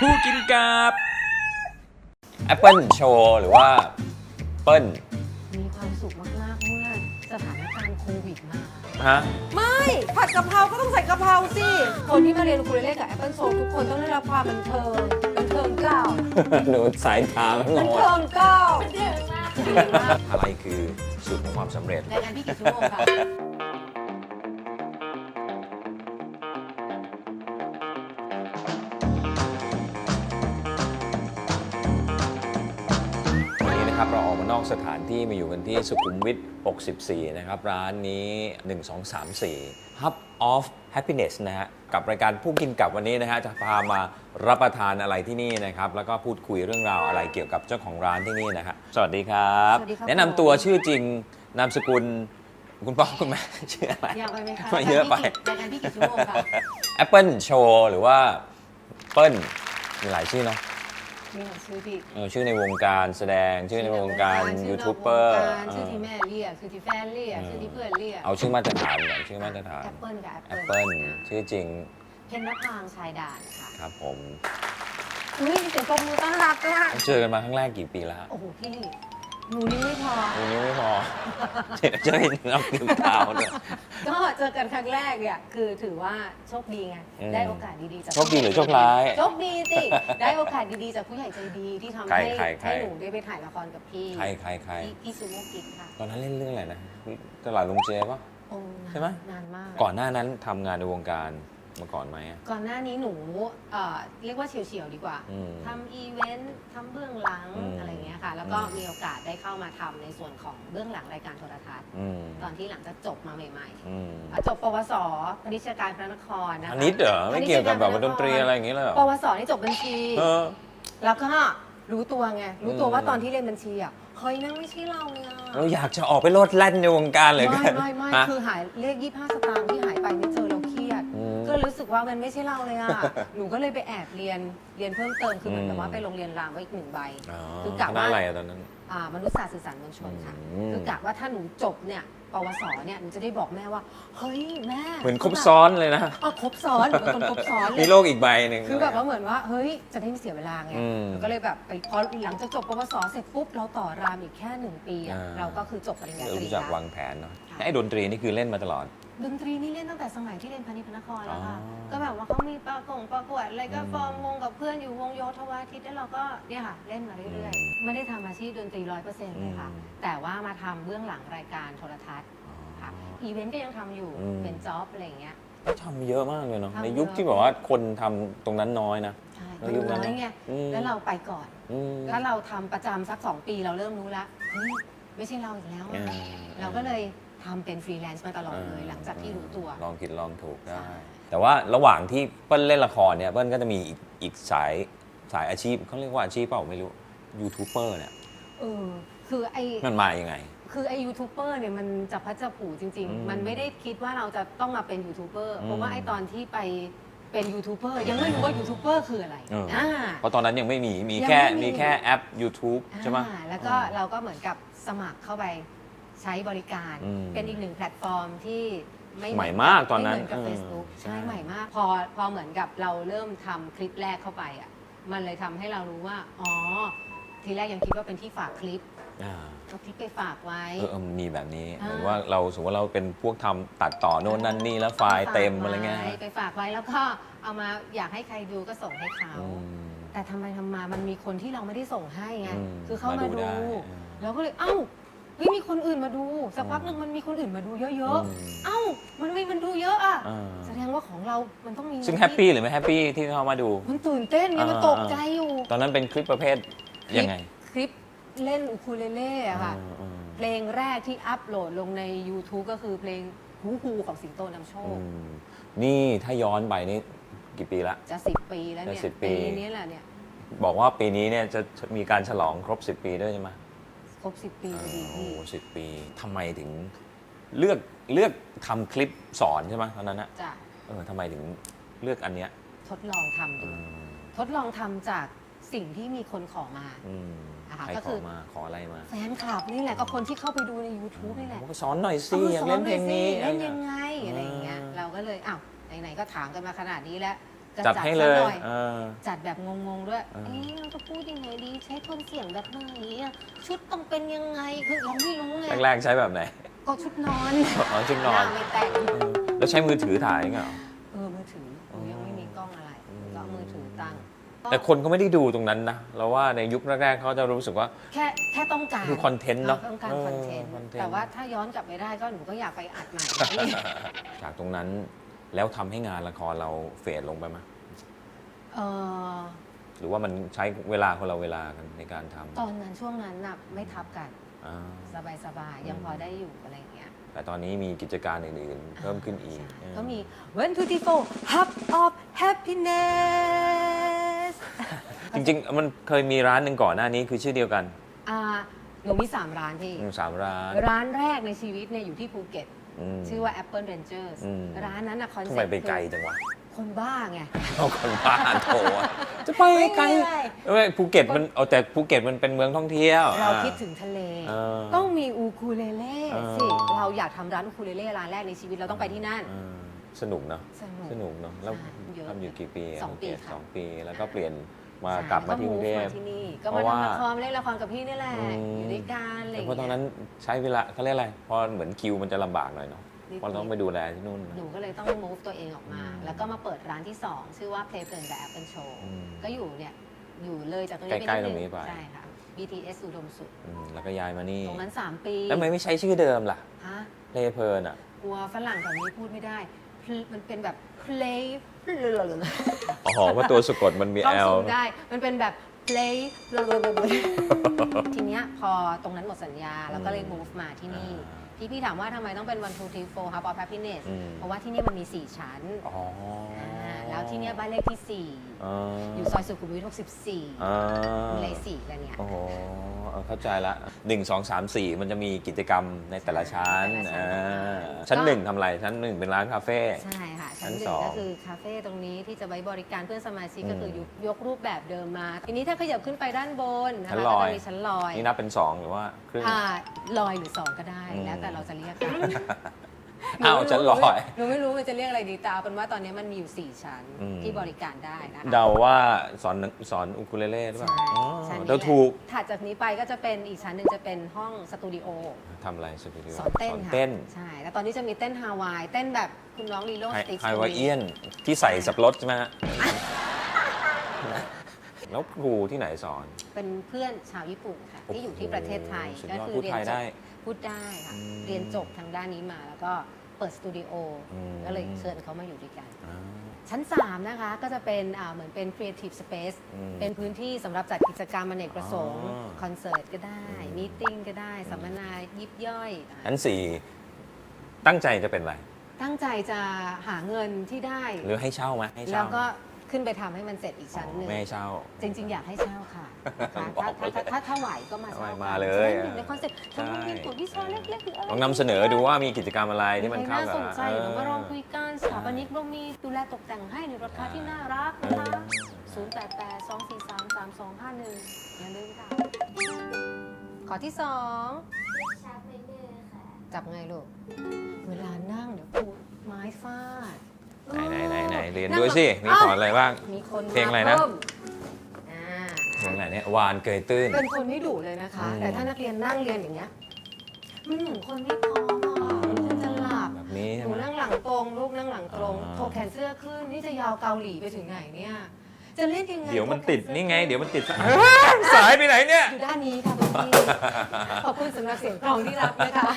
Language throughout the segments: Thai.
ผู้กินกับ Apple Show หรือว่าเปิ้ลมีความสุขมาก ๆ เมื่อสถานการณ์โควิดมา ฮะ ไม่ ผัดกะเพราก็ต้องใส่กะเพราสิ คนที่มาเรียนอูคูเลเล่กับ Apple Soul ทุกคนต้องได้รับความบันเทิงบันเทิงเก้าหนูสายตามันงบันงเทิงเก้าดีมากอะไรคือสูตรของความสำเร็จ รายงานพี่กี่ชั่วโมงคะ สถานที่มาอยู่กันที่สุขุมวิท 64 นะครับ ร้านนี้ 1234 Hub of Happiness นะฮะ กับรายการผู้กินกับวันนี้นะฮะ จะพามารับประทานอะไรที่นี่นะครับ แล้วก็พูดคุยเรื่องราวอะไรเกี่ยวกับเจ้าของร้านที่นี่นะฮะ สวัสดีครับ สวัสดีครับแนะนำตัวชื่อจริง นามสกุล คุณพ่อคุณแม่ชื่ออะไรยาวไปไหมคะไม่เยอะไปรายการพี่กี่ชั่วโมงคะ Apple Show หรือว่าเปิ้ลมีหลายชื่อเนาะ นี่ชื่อพี่เออชื่อในวงการแสดงชื่อในวงการชื่ยูนอกทูบเบอร์วงการชื่อที่แม่เรียกชื่อที่แฟนเรียกชื่อที่เพื่อนเรียกเอาชื่อมาตรฐานก่อนชื่อมาตรฐานแอปเปิลกับแอปแอปเปิเปิลลชื่อจริงเพนนภางชายด่านค่ะครับผมอุ้ยมีเสียงปรบมือต้อนรับด้วยเจอกันมาครั้งแรกกี่ปีแล้วฮะโอ้โหพี่ หนูนี่ไม่พอ วันนี้ไม่พอเดี๋ยวจะให้นับกินข้าวด้วย ก็เจอกันครั้งแรกเนี่ยคือถือว่าโชคดีไงอืมได้โอกาสดีๆจากโชคดีหรือโชคร้ายโชคดีสิ ได้โอกาสดีๆจากผู้ใหญ่ใจดีที่ทำใครให้ใครใคร ให้หนูได้ไปถ่ายละครกับพี่ใครใครใครพี่พี่ซูโม่กิ๊กค่ะตอนนั้นเล่นเรื่องอะไรนะตลาดลุงเจปะ โอ้ใช่ไหม นานมาก ก่อนหน้านั้นทำงานในวงการ มาก่อนไหมอะ ก่อนหน้านี้หนูเอ่อเรียกว่าเฉียวๆดีกว่าอืมทำอีเวนต์ทำเบื้องหลังอืมอะไรเงี้ยค่ะ แล้วก็อืม มีโอกาสได้เข้ามาทำในส่วนของเบื้องหลังรายการโทรทัศน์ อืมตอนที่หลังจากจบมาใหม่ๆอืมอะจบปวสพนิชการพระนครนะคะอันนี้เหรอไม่เกี่ยวกับแบบว่าดนตรีอะไรอย่างเงี้ยเลยเหรอปวสนี่จบบัญชี เออ แล้วก็รู้ตัวไง รู้ตัวอืมว่าตอนที่เรียนบัญชีอะเฮ้ยนั่นไม่ใช่เราเลยอะเราอยากจะออกไปโลดแล่นในวงการเลยไม่กันไม่ไม่ฮะ คือหายเลขยี่ห้าสตางค์ที่ ก็รู้สึกว่ามันไม่ใช่เราเลยอะ หนูก็เลยไปแอบเรียนเรียนเพิ่มเติมคือเหมือนกับว่าอืมไปโรงเรียนรามไว้อีกหนึ่งใบอ๋อคือกะคณะว่าอะไรอะตอนนั้นอ่ามนุษยศาสตร์สื่อสารมวลชนค่ะอืมคือกะว่าถ้าหนูจบเนี่ยปวสเนี่ยหนูจะได้บอกแม่ว่า เฮ้ยแม่ เหมือนครบซ้อนเลยนะอ๋อครบซ้อนหนูเป็นคนครบซ้อนเลมียโลกอีกใบหนึ่งคือแบบว่าเหมือนว่าเฮ้ยจะได้ไม่เสียเวลาไงอืมก็เลยแบบไปพอหลังจากจบปวสเสร็จปุ๊บเราต่อรามอีกแค่หนึ่งปีอะอ่าเราก็คือจบปริญญาตรีรู้จักแล้ววางแผนเนาะค่ะไอ้ดนตรีนี่คือเล่นมาตลอด ดนตรีนี่เล่นตั้งแต่สมัยที่เรียนพานิชย์พระนครแล้วค่ะ อ๋อก็แบบว่าเขามีประกงประกวดอะไรก็อืมฟอร์มวงกับเพื่อนอยู่วงโยธวาทิตแล้วเราก็เนี่ยค่ะเล่นมาเรื่อยอืมๆ ไม่ได้ทำอาชีพดนตรีร้อยเปอร์เซ็นต์เลยค่ะ อืม แต่ว่ามาทำเบื้องหลังรายการโทรทัศน์ค่ะ อีเวนต์ก็ยังทำอยู่อืม เป็นจ็อบอะไรอย่างเงี้ย ทำเยอะมากเลยเนาะทำในยุคเยอะที่แบบว่าคนทำตรงนั้นน้อยนะ ใช่แล้วยุคนั้น น้อยไงอืมแล้วเราไปก่อน อืมแล้วเราทำประจำสักสองปีเราเริ่มรู้ละเฮ้ยไม่ใช่เราอีกแล้วอ่อะเราก็เลย ทำเป็นฟรีแลนซ์มาตลอดเลยหลังจากที่รู้ตัว ลองผิดลองถูกได้ ใช่ แต่ว่าระหว่างที่เปิ้ลเล่นละครเนี่ยเปิ้ลก็จะมีอีกอีกสายสายอาชีพเขาเรียกว่าอาชีพเปล่าไม่รู้ยูทูบเบอร์เนี่ยเออคือไอ มันมายังไง คือไอยูทูบเบอร์เนี่ยมันจะพัดจะผูจริง อืมๆ มันไม่ได้คิดว่าเราจะต้องมาเป็นยูทูบเบอร์อืมเพราะว่าไอตอนที่ไปเป็นยูทูบเบอร์ยังไม่รู้ว่ายูทูบเบอร์คืออะไรเอออ่อ่า เพราะตอนนั้นยังไม่มีมียังแค่ไม่มี มีแค่แอป YouTube ใช่ไหม อ่าแล้วก็เราก็เหมือนกับสมัครเข้าไป ใช้บริการ อืมเป็นอีกหนึ่งแพลตฟอร์มที่ไม่ใหม่มากตอนนั้นไม่เหมือนกับ เออ Facebook ใช่ใช่ ใหม่มาก พอพอเหมือนกับเราเริ่มทำคลิปแรกเข้าไปอะมันเลยทำให้เรารู้ว่า อ๋อ ทีแรกยังคิดว่าเป็นที่ฝากคลิปอ่าเอาคลิปไปฝากไว้ เออเออมีแบบนี้อ่าเหมือนว่าเราสมมติว่าเราเป็นพวกทำตัดต่อโน่นนั่นนี่แล้วไฟล์เต็มอะไรเงี้ยปฝากว้ไปฝากไว้แล้วก็เอามาอยากให้ใครดูก็ส่งให้เขา อืม แต่ทำไมทำมา มันมีคนที่เราไม่ได้ส่งให้ไง อืมคือเขามามาดูดูได้เราก็เลย เอ้า เฮ้ยมีคนอื่นมาดูสักพักหนึ่งมันมีคนอื่นมาดูเยอะอืมๆเอ้ามันไม่มันดูเยอะอะ อ่า แสดงว่าของเรามันต้องมีซึ่งแฮปปี้หรือไม่แฮปปี้ที่เขามาดู มันตื่นเต้นไงมันอ่าตกใจอยู่ ตอนนั้นเป็นคลิปประเภทยังไงคลิปเล่นอูคูเลเล่อะค่ะอืมอืมเพลงแรกที่อัพโหลดลงใน YouTube ก็คือเพลงฮูฮูของสิงโตนำโชอืค มนี่ถ้าย้อนไปนี่กี่ปีละ จะสิบปีแล้วเนี่ยจะ10ปี นี้แหละเนี่ย บอกว่าปีนี้เนี่ยจะมีการฉลองครบ 10 ปีด้วยใช่ไหม ครบสิบปีพอดีโอ้พี่สิบปีทำไมถึงเลือกเลือกทำคลิปสอนใช่ไหมตอนนั้นอะจะเออทำไมถึงเลือกอันเนี้ยทดลองทำดู อืมทดลองทำจากสิ่งที่มีคนขอมา อืมอ่าใครก็ขคืออ มาขออะไรมาแฟนคลับนี่แหละก็คนที่เข้าไปดูใน YouTube นี่แหละก็สอนหน่อยสิเอามาอยากเล่นเพลงนี้สอหอยสิเล่นยังไงอะไรอย่างเงี้ยอ่าเราก็เลยอ้าวไหนๆก็ถามกันมาขนาดนี้แล้ว จะจัดให้เลยซะหน่อเออ จัดแบบงงๆด้วยเออ เอ๊ะเราจะพูดยังไงดี ใช้โทนเสียงแบบไหนอะชุดต้องเป็นยังไง คือเราไม่รู้ไงแรกๆใช้แบบไหนก็ชุดนอนอ๋อชุดนอนหาไม่แต่งเออแล้วใช้มือถือถ่ายไงเหรอ เออมือถือหนูยังไม่มีกล้องอะไรอืม ก็เอามือถือตั้งแต่คนก็ไม่ได้ดูตรงนั้นนะ เราว่าในยุคแรกๆเขาจะรู้สึกว่า แค่แค่ต้องการคือคอนเทนต์เนาะต้องการคอนเทนต์คอนเทนต์ แต่ว่าถ้าย้อนกลับไปได้ก็หนูก็อยากไปอัดใหม่ จากตรงนั้น แล้วทำให้งานละครเราเฟดลงไปไหมเออหรือว่ามันใช้เวลาคนละเวลากันในการทตอนนั้นช่วงนั้นน่ะไม่ทับกันำอ่า สบายๆยังอืมพอได้อยู่อะไรอย่างเงี้ยแต่ตอนนี้มีกิจการอื่นๆ เพิ่มขึ้นอีกใช่เออก็มี When to t o Hub of Happiness จริงๆ มันเคยมีร้านหนึ่งก่อนหน้านี้คือชื่อเดียวกันอ่าหนูมี3ร้านที่ อืมสามร้าน ร้านแรกในชีวิตเนี่ยอยู่ที่ภูเก็ตม ชื่อว่า Apple Rangers อืมร้านนั้นอะคอนทำเซ็ไมปต์ไปไกลจังวะ คนบ้าไงเอาคนบ้านโถอะจะไปไกลไม่เป็นไรเอ้ยภูเก็ตมันเอาแต่ภูเก็ตมันเป็นเมืองท่องเที่ยว เราอ่คิดถึงทะเลเออต้องมีอูคูเลเล่เออสิ เราอยากทำร้านอูคูเลเล่ร้านแรกในชีวิตเราต้องไปที่นั่นเออสนุกเนาะสนุกสนุกเนาะแล้วใช่เยอะทำอยู่กี่ปีะสองปีภูเก็ตค่ะสองปีแล้วก็เปลี่ยน มาใช่กลับมาที่กรุงเทพก็ move มาที่นี่ก็เพมาราะว่า ทำละครเล่นละครกับพี่นี่แหละอืมอยู่ด้วยกันอะไรอแต่ย่างเพราะตอนเงี้นั้นยใช้เวลาเขาเรียกอะไรเพราะเหมือนคิวมันจะลำบากหน่อยเนาะนิดๆ เพราะเราต้องไปดูแลที่นู่น หนูก็เลยต้อง move ตัวเองออกมา อืมแล้วก็มาเปิดร้านที่ 2 ชื่อว่า Play เพลินแบบ Apple Show อืมก็อยู่เนี่ย อยู่เลยจากตรงนี้ใกล้ๆดตรงนี้ไป ใช่ค่ะ BTS อุดมสุข อืมแล้วก็ย้ายมานี่ ตรงนั้น 3 ปีแล้วทำไมไม่ใช้ชื่อเดิมล่ะฮะเลเพลินอะ กลัวฝรั่งแถวนี้พูดไม่ได้ มันเป็นแบบ play อ๋อว่าตัวสะกดมันมีต้อง L ซูมได้ มันเป็นแบบ play ทีเนี้ยพอตรงนั้นหมดสัญญา แล้วก็เลย move มาที่นี่อ่าที่พี่ถามว่าทำไมต้องเป็น one two three four hub of happiness อืมเพราะว่าที่เนี่ยมันมี 4 ชั้น อ๋ออา แล้วที่เนี่ยบ้านเลขที่อ๋อ4อยู่ซอยสุขุมวิท64อ่ามีเลขสี่กันเนี่ย โอ้โหเออเข้าใจละหนึ่งสองสามสี่มันจะมีกิจกรรมในแต่ละชั้นแต่ละชั้น อ่าก็ชั้นหนึ่งทำอะไร ชั้นหนึ่งเป็นร้านคาเฟ่ ใช่ค่ะ ชั้ชั้นนหนึ่สงองก็คือคาเฟ่ตรงนี้ที่จะไว้บริการเพื่อนสมาชิกอืมก็คือยกยกรูปแบบเดิมมา ทีนี้ถ้าขยับขึ้นไปด้านบนนะชั้นคะลก็อย จะมีชั้นลอยนี่นับเป็นสองหรือว่าครึ่ง อ่าลอยหรือสองก็ได้ อืม แล้วแต่เราจะเรียกค่ะ อ้าวชั้นลอย หนูไม่รู้มันจะเรียกอะไรดีแต่เอาเป็นว่าตอนนี้มันมีอยู่ 4 ชั้นอืม ที่บริการได้นะคะ เดาว่าสอนสอนอุคูเลเล่หรือเปล่าใช่อ๋อชั้นนี้เดาแหละถูกถัดจากนี้ไปก็จะเป็นอีกชั้นหนึ่งจะเป็นห้องสตูดิโอทำอะไรสตูดิโอสอนเต้นสอนค่ะเต้นใช่แล้วตอนนี้จะมีเต้นฮาวาย เต้นแบบคุณน้องลีโลไฮสติ๊กไฮวาเอียนที่ใส่สับรถใช่ไหมฮะแล้วครูที่ไหนสอน เป็นเพื่อนชาวญี่ปุ่นค่ะ ที่อยู่ที่ประเทศไทยสุดก็ยอดคืพูดเรียไทนยจได้บ พูดได้ค่ะอืมเรียนจบทางด้านนี้มาแล้วก็เปิดสตูดิโออม ก็เลยเชิญเขามาอยู่ด้วยกัน อ่า ชั้น 3 นะคะก็จะเป็นอ่าเหมือนเป็น Creative Space อืมเป็นพื้นที่สำหรับจัดกิจกรรมอเนกประสงค์ อ๋อ คอนเสิร์ตก็ได้อืมมีติ้งก็ได้ สัมมนายิบย่อยอะชั้นสี่ตั้งใจจะเป็นอะไร ตั้งใจจะหาเงินที่ได้ หรือให้เช่าไหมให้แล้เช่าวก็ ขึ้นไปทำให้มันเสร็จอีกชั้นหนึ่ง ไม่ให้เช่า จริงๆ อยากให้เช่าค่ะนะคะบอกถ้าเลยถ้าถ้าถ้าไหวก็มาเช่ามาเลยใช่อยู่ในคอนเซ็ปต์ใช่ทำโรงเรียนกวดวิชาเล็กๆหรืออะไรลองนำเสนอดูว่ามีกิจกรรมอะไรที่มันเข้าน่ากับ สนใจเออเดี๋ยวมาลองคุยกันสถาปนิกเรามีดูแลตกแต่งให้ในราคาที่น่ารักนะคะเออ0 8 8 2 4 3 3 2 5 1อย่าลืมค่ะ ขอที่สองชาร์ปไมเนอร์ค่ะ จับไงลูก เวลานั่งเดี๋ยวปูไม้ฟาดไหน เรียนงด้วยสิมีแบบสอนอะไรบ้าง มีคนเพลงอะไรนะมาพิ่มอ่าเพลงอะไรเนี่ยวานเกยตื้น เป็นคนไม่ดุเลยนะคะอืมแต่ถ้านักเรียนนั่งเรียนอย่างเงี้ยมันเหมือนคนไม่พร้อมอะมันควรจะหลับแบบนี้หใช่นูไหมนั่งหลังตรงลูกนั่งหลังตรงอ่าถกแขนเสื้อขึ้นนี่จะยาวเกาหลีไปถึงไหนเนี่ย จะเล่นยังไง เดี๋ยวมันถกแขติดสื้อนี่ไงขึ้เดี๋ยวมันติดสายไปไหนเนี่ยอยู่ด้านนี้ค่ะคุณพี่ขอบคุณสำหรับเสียงกลองที่รับนะคะ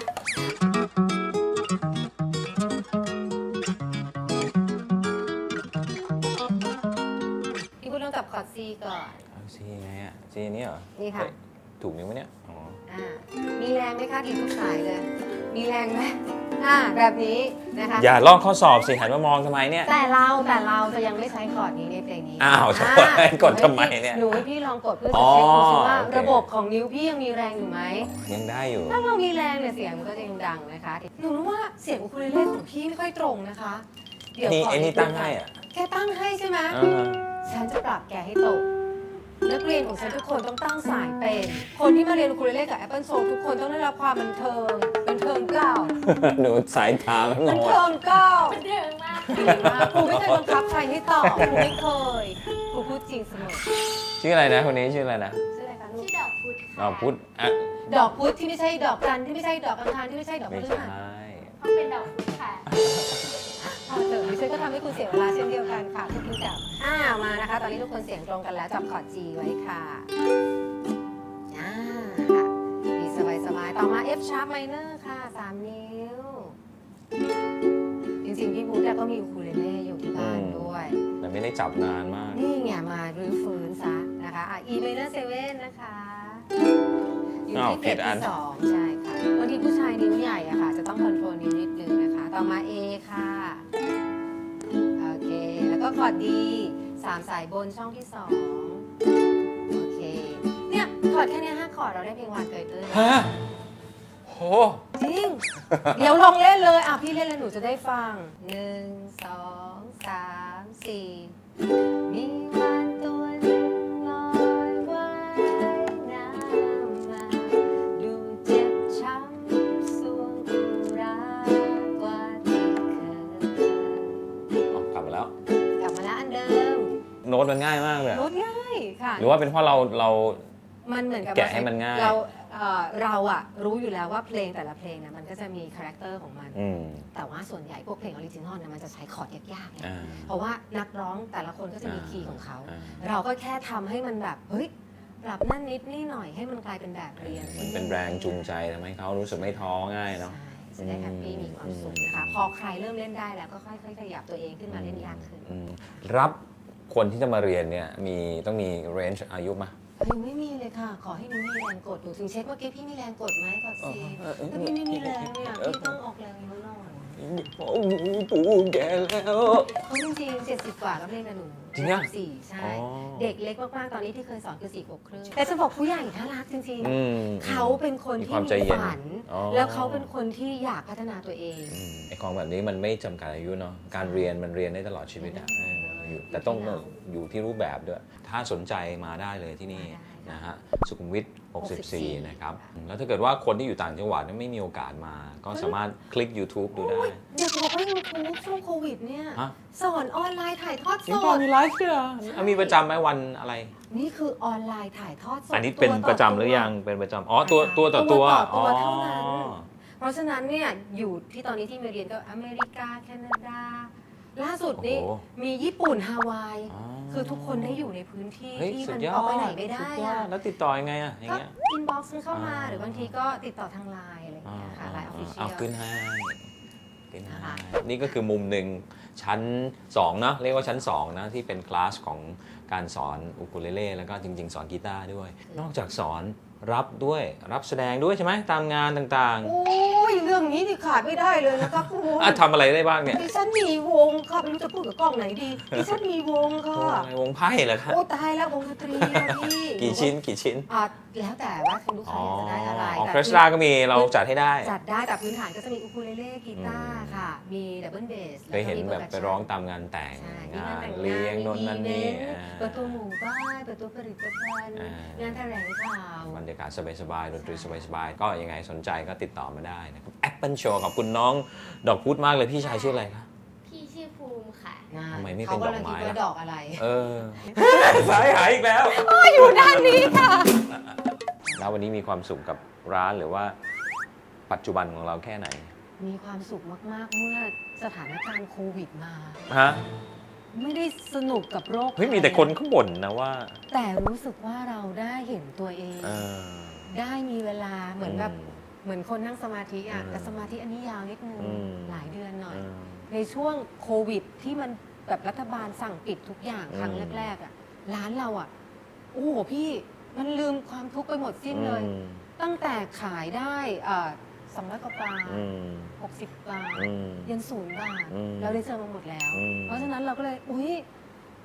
พูดเรื่องกับคอร์ดซีก่อน เอาซีไงอะซีนี้เหรอนี่ค่ะ เฮ้ยถูกนิ้วไหมเนี่ยอ๋ออ่ามีแรงไหมคะดีทุกสายเลย มีแรงไหมอ่าแบบนี้นะคะ อย่าลอกข้อสอบสิหันมามองทำไมเนี่ย แต่เราแต่เราจะยังไม่ใช้คอร์ดนี้ในเพลงนี้อ้าวอ่โถ่กดทำไมเนี่ยหนูให้พี่ลองกดเพื่ออ๋จะอเช็คดูซิว่าโอเค ระบบของนิ้วพี่ยังมีแรงอยู่ไหม ยังได้อยู่ ถ้าเรามีแรงเนี่ยเสียงมันก็จะยังดังนะคะ หนูรู้ว่าเสียงอุคูเลเล่ของพี่ไม่ค่อยตรงนะคะเดี๋ยวนี่ขอไอ้นี่ดตั้งให้อะแกตั้งให้ใช่ไหมอ่า ฉันจะปรับแกให้ตก นักเรียนของฉันทุกคนต้องตั้งสายเป็น คนที่มาเรียนอุคูเลเล่กับ Apple Soul ทุกคนต้องได้รับความบันเทิง บันเทิงเก้าหนูสายตาไม่มบัอนงเทิงเก้าบันเทิงมากดีมากครูไม่เคยบังคับใครให้ตอบครูไม่เคยครูพูดจริงเสมอชื่ออะไรนะคนนี้ชื่ออะไรนะชื่ออะไรคะลูชื่กอดอกพุธค่ะอ๋อพุทธอะดอกพุธที่ไม่ใช่ดอกจันทร์ที่ไม่ใช่ดอกอังคารที่ไม่ใช่ดอกพไม่ฤใช่หัสเพราะเป็นดอกพุธค่ะ พอเถอะดิฉันก็ทำให้คุณเสียเวลาเช่นเดียวกันค่ะทุกคนจับอ่ามานะคะ ตอนนี้ทุกคนเสียงตรงกันแล้วจับคอร์ด G ไว้ค่ะอ่าค่ะดีสบายสบายๆต่อมา F sharp minor ค่ะ3นิ้ว จริงๆ พี่บูธก็มีอูคูเลเล่อยู่ที่บ้านด้วย แต่ไม่ได้จับนานมาก นี่ไงมารื้อฟื้นซะนะคะอะ E minor 7นะคะอยู่อ้าวที่เฟผิสดอันที่สองใช่ค่ะบางทีผู้ชายนิ้วใหญ่อะค่ะ จะต้องคอนโทรลนิ้วนิดนึงนะคะ ต่อมา A ค่ะ โอเค แล้วก็คอร์ด D สามสายบนช่องที่สองโอเค เนี่ยคอร์ดแค่เนี้ยห้าคอร์ดเราได้เพลงวานเกยตื้นฮะโห จริง เดี๋ยวลองเล่นเลย อะพี่เล่นแล้วหนูจะได้ฟังหนึ่งสองสามสี่มี น้ตมันง่ายมากเลยอะโน้ตง่ายค่ะ หรือว่าเป็นเพราะเราเรา มันเหมือนกับแกะให้มันง่าย เราเอ่อเราอะรู้อยู่แล้วว่าเพลงแต่ละเพลงเนี่ยมันก็จะมีคาแรคเตอร์ของมัน อืมแต่ว่าส่วนใหญ่พวกเพลงออริจินอลเนี่ยมันจะใช้คอร์ดยากๆไงอ่า เพราะว่านักร้องแต่ละคนก็จะมีอ่า คีย์ของเขา อ่าเราก็แค่ทำให้มันแบบเฮ้ยปรับนั่นนิดนี่หน่อยให้มันกลายเป็นแบบเรียนมันเป็นแรงจูงใจทำให้เขารู้สึกไม่ท้อง่ายเนาะ ใช่จะได้แฮปปี้มีความสุขนะคะ พอใครเริ่มเล่นได้แล้วก็ค่อยๆขยับตัวเองขึ้นมาเล่นยากขึ้น อืมรับ คนที่จะมาเรียนเนี่ยมีต้องมีเรนจ์อายุไหมหนูไม่มีเลยค่ะ ขอให้หนูมีแรงกดหนูถึงเช็คเมื่อกี้พี่มีแรงกดไหมกดสิเออเออถ้าพี่ไม่มีแรงเนี่ยพี่ต้องออกแรงเยอะหน่อยโอ้โหปู่แกแล้วเพราะจริงๆ70กว่าก็เล่นกับหนูจริงอะสี่ใช่อ๋อเด็กเล็กมากๆ ตอนนี้ที่เคยสอนคือสี่ขวบครึ่งแต่จะบอกผู้ใหญ่น่ารักจริงอืมๆเขาเป็นคนมีที่ความใจมีเย็นฝันอ๋อแล้วเขาเป็นคนที่อยากพัฒนาตัวเองอืมไอของแบบนี้มันไม่จำกัดอายุเนาะการเรียนมันเรียนได้ตลอดชีวิตอะเอออยู่แต่ต้องอยู่ที่รูปแบบด้วย ถ้าสนใจมาได้เลยที่นี่มาได้นะฮะสุขุมวิท64 64 นะครับ แล้วถ้าเกิดว่าคนที่อยู่ต่างจังหวัดเนี่ยไม่มีโอกาสมา ก็สามารถคลิก YouTube ดูได้อยากบอกว่ายูทูบช่วงโควิดเนี่ยฮะสอนออนไลน์ถ่ายทอดสยังตอนดมีไลฟ์ด้วยเหรออะมีประจำไหมวันอะไร นี่คือออนไลน์ถ่ายทอดสด อันนี้เป็นตัวต่ประจำหรือยังเป็นประจำอ๋อตัวตัวต่อตัตัววต่อตัวอ๋อเท่านั้นเพราะฉะนั้นเนี่ยอยู่ที่ตอนนี้ที่มาเรียนก็อเมริกาแคนาดา ล่าสุดนี่โอ้โหมีญี่ปุ่นฮาวาย อ๋อ คือทุกคนได้อยู่ในพื้นที่เฮ้ยที่สุมัดนยอดออกไปไหนไม่ได้สุยออะดแล้วติดต่อยังไงอะอย่างก็เงี้ย อินบ็อกซ์เข้ามา อ่า หรือบางทีก็ติดต่อทางไลน์อะไรอย่างอ่าเงี้ยค่ะไลน์ออฟฟิเชียเอาล ขึ้นให้ขึ้นให้นะคะ นี่ก็คือมุมหนึ่งชั้น2นะเรียกว่าชั้น2นะที่เป็นคลาสของการสอนอุคูเลเล่แล้วก็จริง ๆ สอนกีตาร์ด้วย นอกจากสอน รับด้วยรับแสดงด้วยใช่ไหมตามงานต่างโอ้ยเรื่องนี้นี่ขาดไม่ได้เลยนะคะคุณๆอะทำอะไรได้บ้างเนี่ยดิฉันมีวงค่ะไม่รู้จะพูดกับกล้องไหนดีดิฉันมีวงค่ะวงวงไพ่เหรอครับโอ้ตายแล้ววงดนตรีอะพี่กี่ชิ้นกี่ชิ้นอะแล้วแต่ว่าคุณลูกอ๋ค้าออยากจะได้อะไรออแต่เคสตราก็มีเราจัดให้ได้จัดได้แต่พื้นฐานก็จะมีอูคูเลเล่กีตาร์ค่ะ มีดับเบิลเบสเคยเห็นแบบไปร้องตามงานแต่งใช่งานแต่เลี้ยงโนนนั่นนี่อีเวอ่า เปิดตัวหมู่บ้านเปิดตัวผลิตภัณฑ์อ่าง งานแถลงข่าวบรรยากาศสบายๆดนตรีสบายๆก็ยังไงสนใจก็ติดต่อมาได้นะครับ Apple Show ขอบคุณน้องดอกพุธมากเลยพี่ชายชื่ออะไรคะพี่ชื่อภูมิค่ะทำไมไม่เป็นดอกไม้เขากำลังคิดล่ะว่าดอกอะไร เออ สายหายอีกแล้วอยู่ด้านนี้ค่ะ แล้ววันนี้มีความสุขกับร้านหรือว่า ปัจจุบันของเราแค่ไหน มีความสุขมากๆเมื่อสถานการณ์โควิดมาฮะ ไม่ได้สนุกกับโรคเฮ้ยมีแต่คนข้างบ่นนะว่าแต่รู้สึกว่าเราได้เห็นตัวเอง เออ ได้มีเวลาเหมือนแบบมเหมือนคนนั่งสมาธิอะ อืมแต่สมาธิอันนี้ยาวนิดนึง อืม หลายเดือนหน่อย เออ ในช่วงโควิดที่มันแบบรัฐบาลสั่งปิดทุกอย่างอืมครั้งแรกๆอะร้านเราอะ โอ้โหพี่มันลืมความทุกข์ไปหมดสิ้นเลย อืมตั้งแต่ขายได้สองร้อยกว่าบาทอืม หกสิบบาท อืม ยันศูนย์บาทอืมเราได้เจอมาหมดแล้ว อืม เพราะฉะนั้นเราก็เลยอุ้ย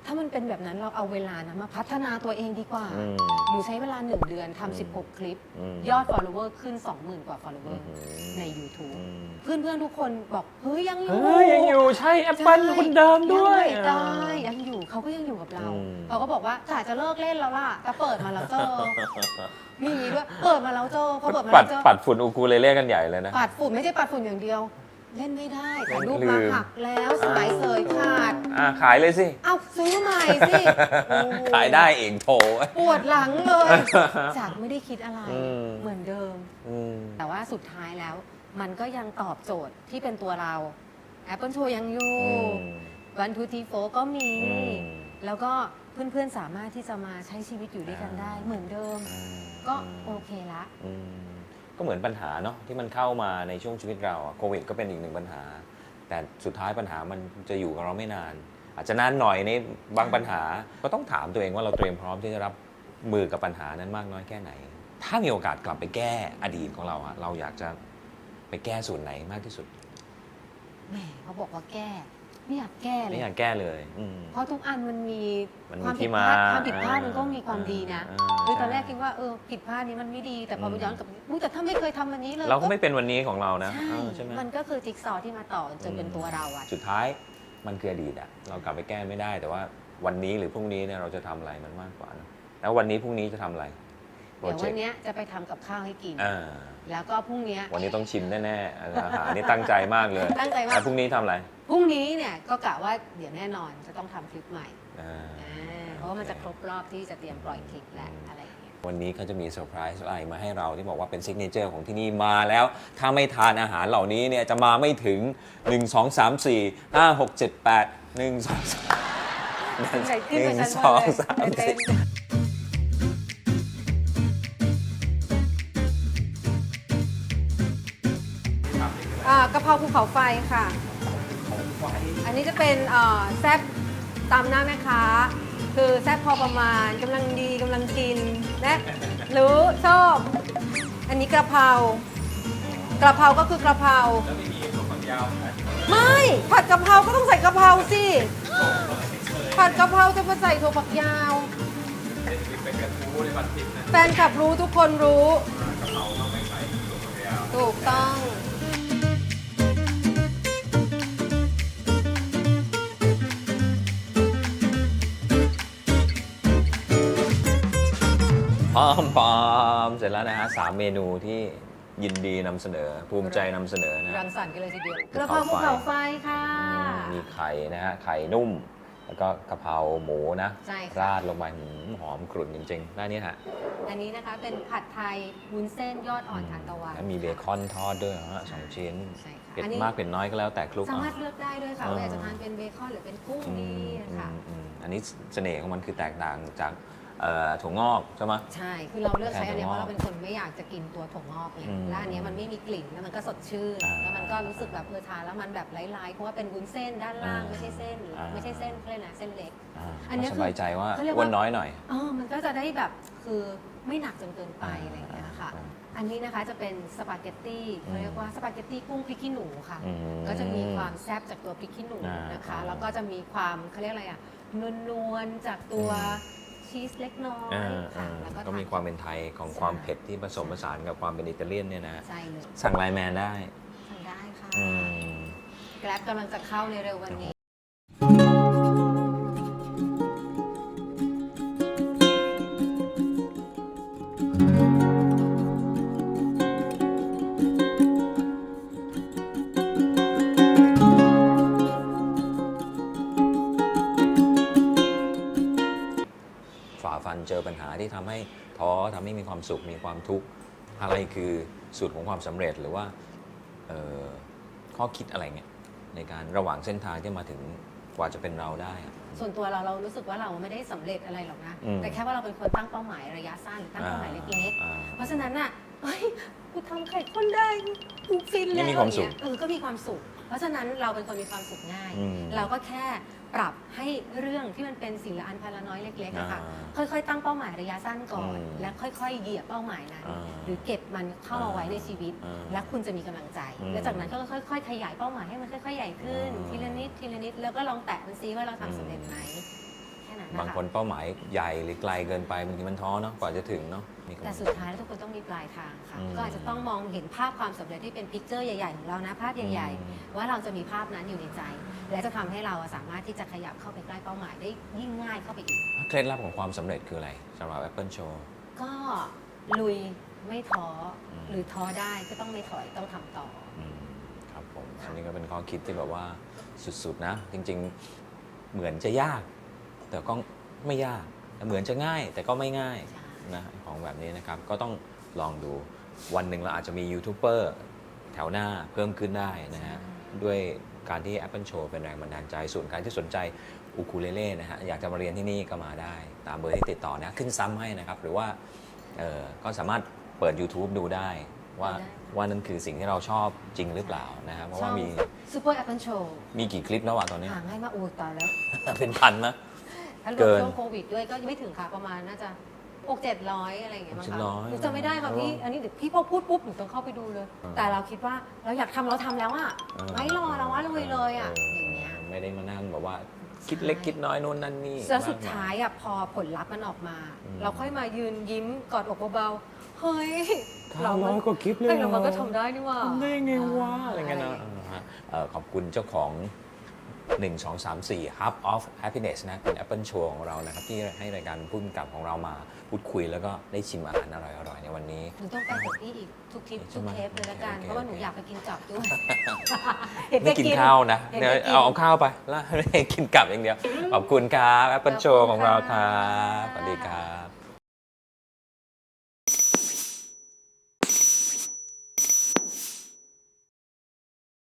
ถ้ามันเป็นแบบนั้นเราเอาเวลานะมาพัฒนาตัวเองดีกว่า อืม หนูใช้เวลา 1 เดือนอืมทำ 16 คลิปมยอด follower ขึ้น 20,000 กว่า follower อืมใน YouTube อืมเพื่อนๆ ทุกคนบอก เฮ้ยยังอยู่เฮ้ยยังอยู่ใช่แอปเปิลคนเดิมด้วยงไม่ได้ยังอยู่เขา ก็ยังอยู่กับเรา อืมเขาก็บอกว่ากะจะเลิกเล่นแล้วล่ะแต่เปิดมาแล้วเจอมีอย่างนี้ด้วยเปิดมาแล้วเจอพอเปิดมาปัแล้ดวเจอ ปัดฝุ่นอูคูเลเล่กันใหญ่เลยนะ ปัดฝุ่นไม่ใช่ปัดฝุ่นอย่างเดียว เล่นไม่ได้แต่ลืมลูกมาหักแล้วสายเสยขาด อ่าขายเลยสิ เอาซื้อใหม่สิโอ้โหขายได้เองโถปวดหลังเลยจากไม่ได้คิดอะไร อืม เหมือนเดิม อืม แต่ว่าสุดท้ายแล้ว มันก็ยังตอบโจทย์ที่เป็นตัวเรา Apple Show ยังอยู่ อืม วันทูทีโฟก็มี อืม แล้วก็เพื่อนๆสามารถที่จะมาใช้ชีวิตอยู่ด้วยกันได้ เหมือนเดิม อืมก็โอเคละ อืมก็เหมือนปัญหาเนาะที่มันเข้ามาในช่วงชีวิตเราอะโควิดก็เป็นอีกหนึ่งปัญหา แต่สุดท้ายปัญหามันจะอยู่กับเราไม่นาน อาจจะนานหน่อยในบางปัญหาก็ต้องถามตัวเองว่าเราเตรียมพร้อมที่จะรับมือกับปัญหานั้นมากน้อยแค่ไหน ถ้ามีโอกาสกลับไปแก้อดีตของเราอะเราอยากจะไปแก้ส่วนไหนมากที่สุด แหมเขาบอกว่าแก้ ไม่อยากแก้เลไม่ย อยากแก้เลยอืม เพราะทุกอันมันมีมันมีความที่ผิดพลาดมาความผิดพลาดอ่ามันก็มีความดีนะอ่าคือตอนใช่แรกคิดว่าเออผิดพลาดนี้มันไม่ดีแต่พอไปอืมย้อนกลับอุ๊ยแต่ถ้าไม่เคยทำอันนี้เลยเราก็ไม่เป็นวันนี้ของเรานะใช่เออใช่ไหม มันก็คือจิ๊กซอว์ที่มาต่อจนเป็นตัวเราอะสุดท้ายมันคืออดีตอะเรากลับไปแก้ไม่ได้ แต่ว่าวันนี้หรือพรุ่งนี้เนี่ยเราจะทำอะไรมันมากกว่านะแล้ววันนี้พรุ่งนี้จะทำอะไรโปรเดี๋ยวเจวักนต์เนี้ยจะไปทำกับข้าวให้กิน อ่าแล้วก็พรุ่งเนี้ย วันนี้ต้องชิมแน่ๆอาหารนี่ตั้งใจมากเลยตั้งใจมาก แล้วพรุ่งนี้ทำอะไร พรุ่งนี้เนี่ยก็กะว่าเดี๋ยวแน่นอนจะต้องทำคลิปใหม่อ่าอ่าเพราะว่ามันจะครบรอบที่จะเตรียมปล่อยคลิปและอะไรอย่างเงี้ย วันนี้เขาจะมีเซอร์ไพรส์อะไรมาให้เราที่บอกว่าเป็นซิกเนเจอร์ของที่นี่มาแล้ว ถ้าไม่ทานอาหารเหล่านี้เนี่ยจะมาไม่ถึง 1 2 3 4 5 6 7 8 1 2 3ใส่ขึ้นหไปนึ่งชั้นสบอนงเลยสามเต้สี่นอ่ากะเพราภูเขาไฟค่ะ อันนี้จะเป็นเอ่อแซ่บตามหน้าแม่ค้า คือแซ่บพอประมาณกำลังดีกำลังกินและรู้ชอบอันนี้กระเพรากระเพราก็คือกระเพราไม่ผัดกะเพราก็ต้องใส่กะเพราสิผัดกะเพราจะมาใส่ถั่วฝักยาวแฟนคลับรู้ทุกคนรู้ถูกต้องพร้อมพร้อ มเสร็จแล้วนะฮะสามเมนูที่ยินดีนำเสนอ ภูมิใจนำเสนอนะรังสรรค์กันเลยทีเดียวกกระระเพราเพภูราไฟเขาไฟค่ะมีไข่นะฮะไข่นุ่ม แล้วก็กะเพราหมูนะ ใช่ค่ะ ราดลงไปหืมหอมกรุ่นจริงๆด้านนี้ฮะอันนี้นะคะเป็นผัดไทยวุ้นเส้นยอดอ่อนทานตะวันแล้วมีเบคอนทอดด้วยฮะสองชิ้นใช่ค่ะเผ็ดอันนี้มากเผ็ดน้อยก็แล้วแต่คลุกสาเอา มารถเลือกได้ด้วยค่ะเออว่าอยากจะทานเป็นเบคอนหรือเป็นกุ้งอืดีมนะคะอืมอืมอันนี้เสน่ห์ของมันคือแตกต่างจาก เอ่อถั่วงอกใช่ไหม ใช่ คือเราเลือกใช้อันเนี้ยแทเพนถั่วงอกราะเราเป็นคนไม่อยากจะกินตัวถั่วงอกเลยอืมและอันเนี้ยมันไม่มีกลิ่น แล้วมันก็สดชื่น อ่าแล้วมันก็รู้สึกแบบเออทานแล้วมันแบบไร้ๆเพราะว่าเป็นวุ้นเส้นด้านล่าง อ่าไม่ใช่เส้นหรืออาไม่ใช่เส้นเขาเลยกนะเส้นเล็ก อ่าอันเนี้ยสบายใจว่าเขาเรียกอ้ว่าวนน้อยหน่อยอ๋อมันก็จะได้แบบคือไม่หนักจนเกินไปอ่าอะไรอย่างเงี้ยค่ะอ่าอันนี้นะคะจะเป็นสปาเกตตี้เขาเรียกว่าสปาเกตตี้กุ้งพริกขี้หนูค่ะ อืมก็จะมีความแซ่บจากตัวพริกขี้หนูอ่านนะคะอ่าแล้วก็จะมีความเขาเรียกอะไรอะนวลๆจากตัวอืม ชีสเล็กน้อยอ่าค่ะอ่าแล้วก็ก็มีทนความเป็นไทยของใช่ความเผ็ดที่ผสมผสานกับความเป็นอิตาเลียนเนี่ยนะ ใช่เลยสั่งไลน์แมนได้ทำได้ค่ะอืม แกร็บกำลังจะเข้าในเร็ววันนี้าฟันเจอปัญหาที่ทำให้ท้อทำให้มีความสุขมีความทุกข์อะไรคือสูตรของความสำเร็จหรือว่าเอ่อข้อคิดอะไรเงี้ยในการระหว่างเส้นทางที่มาถึงกว่าจะเป็นเราได้อะส่วนตัวเราเรารู้สึกว่าเราไม่ได้สำเร็จอะไรหรอกนะอืมแต่แค่ว่าเราเป็นคนตั้งเป้าหมายระยะสั้นหรือตั้งเป้าหมายเล็กอ่าๆเพราะฉะนั้นน่ะเฮ้ยกูทำไข่ข้นได้กูฟินแล้วนี่มีความสุขอย่งเงี้ยเออก็มีความสุข เพราะฉะนั้นเราเป็นคนมีความสุขง่ายอืมเราก็แค่ ปรับให้เรื่องที่มันเป็นสิ่งละอันพันละน้อยเล็กๆอะค่ะอ่าค่อยๆ ตั้งเป้าหมายระยะสั้นก่อน อืมและค่อยๆ เหยียบเป้าหมายนั้น อ่าหรือเก็บมันเข้ามาไว้ในชีวิต อ่าและคุณจะมีกำลังใจ อืมและจากนั้นก็ค่อยๆ ขยายเป้าหมายให้มันค่อยๆ ใหญ่ขึ้น อ่า ทีละนิดทีละนิดแล้วก็ลองแตะมันซิว่าเราทำสำเร็จไหมแค่นั้นนะบางคะคนเป้าหมายใหญ่หรือไกลเกินไปบางทีมันท้อเนาะกว่าจะถึงเนาะมีคน แต่สุดท้ายแล้วทุกคนต้องมีปลายทางค่ะ อืม ก็อาจจะต้องมองเห็นภาพความสำเร็จที่เป็นพิกเจอร์ใหญ่ๆของเรานะภาพใหญ่อืมๆว่าเราจะมีภาพนั้นอยู่ในใจ และจะทำให้เราสามารถที่จะขยับเข้าไปใกล้เป้าหมายได้ยิ่งง่ายเข้าไปอีก เคล็ดลับของความสำเร็จคืออะไรสำหรับ Apple Show ก็ลุยไม่ท้ออม หรือท้อได้ก็ต้องไม่ถอยต้องทำต่อ อืมครับผมอันนี้ก็เป็นข้อคิดที่แบบว่าสุดๆนะ จริงๆเหมือนจะยาก แต่ก็ไม่ยากเหมือนจะง่าย แต่ก็ไม่ง่ายนะของแบบนี้นะครับก็ต้องลองดูวันหนึ่งเราอาจจะมียูทูบเบอร์แถวหน้าเพิ่มขึ้นได้นะฮะด้วย การที่ Apple Show เป็นแรงบันดาลใจ ส่วนใครที่สนใจอูคูเลเล่นะฮะอยากจะมาเรียนที่นี่ก็มาได้ ตามเบอร์ที่ติดต่อนะขึ้นซ้ำให้นะครับ หรือว่าเอ่อก็สามารถเปิด YouTube ดูได้ว่าได้ว่านั่นคือสิ่งที่เราชอบจริงหรือเปล่านะครับเพราะว่ามีซูเปอร์แอปเปิลโชว์มีกี่คลิปแล้วอะตอนนี้ห่างให้มากโอ้ยตายแล้ว เป็นพันนะถ้ารวเกิมนช่วงโควิดด้วยก็ยังไม่ถึงค่ะประมาณน่าจะ หกเจ็ดร้อยอะไรอย่างเงี้ยมั้งคะ700หนูจำไม่ได้ค่ะพี่ อันนี้เดี๋ยวพี่พอพูดปุ๊บหนูต้องเข้าไปดูเลย อ่าแต่เราคิดว่าเราอยากทำเราทำแล้วอะไม่รอแล้วว่าลุยเลยอะเอย่างเงี้ย ไม่ได้มานั่งแบบว่า คิดเล็กคิดน้อยนู่นนั่นนี่แล้วสุดมกม ท้ายอะพอผลลัพธ์มันออกมา อืม เราค่อยมายืนยิ้มกอดอกเบาๆเฮ้ยเก้าร้อยกว่าคลิปเลยเฮ้ยเหรอเรามันก็ทำได้นี่หว่า ทำได้ยังไงวะาอะไรเงี้ยนะอ่าฮะเอ่อขอบคุณเจ้าของ 1 2 3 4 Hub of Happiness นะเป็น Apple Show ของเรานะครับ ที่ให้รายการพุ่มกับของเรามาพูดคุยแล้วก็ได้ชิมอาหารอร่อยๆในวันนี้ หนูต้องไปกับพี่อีกทุกทริปใช่ทุกไหมเทปเลยละกันโอเคเพราะว่าหนูโอเคอยากไปกินจับด้วยไม่กินข้าวนะเห็นเดี๋ยวแกกินเอาเอาข้าวไปแล้วไม่กินกลับอย่างเดียว ขอบคุณครับ Apple Show ของเราครับขอบคุณค่ะสวัสดีครับ